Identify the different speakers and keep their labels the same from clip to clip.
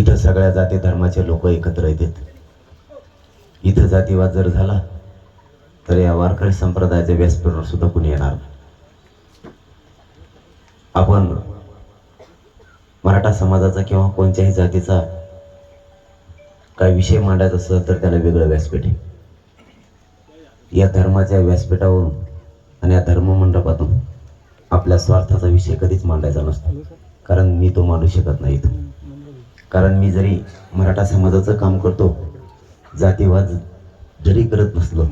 Speaker 1: इथं सगळ्या जाती धर्माचे लोक एकत्र येतात. इथं जातीवाद जर झाला तर या वारकरी संप्रदायाच्या व्यासपीठावर सुद्धा कुणी येणार आपण मराठा समाजाचा किंवा कोणत्याही जातीचा काय विषय मांडायचा असेल तर त्याला वेगळं व्यासपीठ आहे. या धर्माच्या व्यासपीठावरून आणि या धर्ममंडपातून आपल्या स्वार्थाचा विषय कधीच मांडायचा नसतो. कारण मी तो मांडू शकत नाही इथं. कारण मी जरी मराठा समाजाचं काम करतो जातीवाद जरी करत नसलो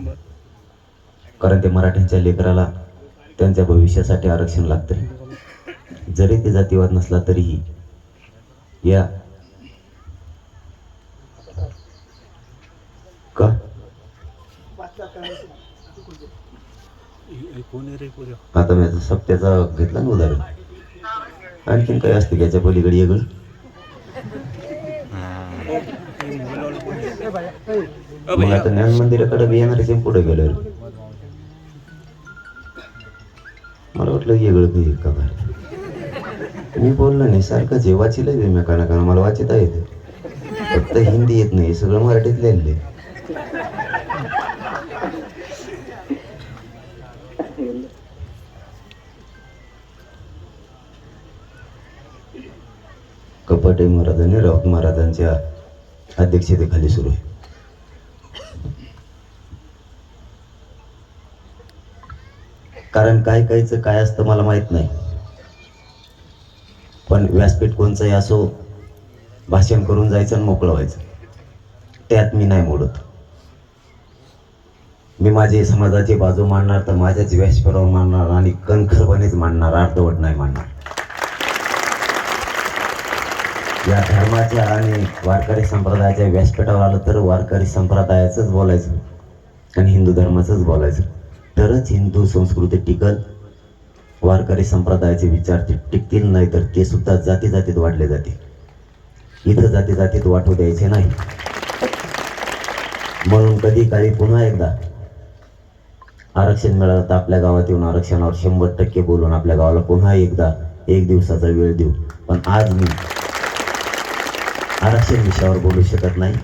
Speaker 1: कारण ते मराठ्यांच्या लेकराला त्यांच्या भविष्यासाठी आरक्षण लागतं जरी ते जातीवाद नसला तरीही या का? आता मी सप्त्याचा घेतला ना उदाहरण. आणखीन काय असते त्याच्या पलीकडे वेगळं मग आता ज्ञान मंदिराकडे बी येणार आहे पुढे गेल्यावर मला वाटलं वेगळं ते का काय मी बोललो नाही सारखं जे वाचिलं आहे मी काना कारण मला वाचता येते. फक्त हिंदी येत नाही सगळं मराठीत लिहिलंय. कपाटे महाराजांनी आणि राऊत महाराजांच्या अध्यक्षतेखाली सुरू आहे. कारण काय कायचं काय असतं मला माहीत नाही. पण व्यासपीठ कोणचंही असो भाषण करून जायचं आणि मोकळं व्हायचं. त्यात मी नाही मोडत. मी माझे समाजाची बाजू मांडणार तर माझ्याच व्यासपीठावर मांडणार आणि कणखरपणेच मांडणार अर्धवट नाही मांडणार. या धर्माच्या आणि वारकरी संप्रदायाच्या व्यासपीठावर आलं तर वारकरी संप्रदायाचंच बोलायचं आणि हिंदू धर्माचंच बोलायचं. तरच हिंदू संस्कृती टिकल वारकरी संप्रदायाचे विचार ते टिकतील नाही तर ते सुद्धा जाती जातीत वाढले जातील. इथं जाती जातीत वाटू द्यायचे नाही. म्हणून कधी काही पुन्हा एकदा आरक्षण मिळालं तर आपल्या गावात येऊन आरक्षणावर शंभर टक्के बोलून आपल्या गावाला पुन्हा एकदा एक दिवसाचा वेळ देऊ. पण आज मी आरक्षण विषयावर बोलू शकत नाही.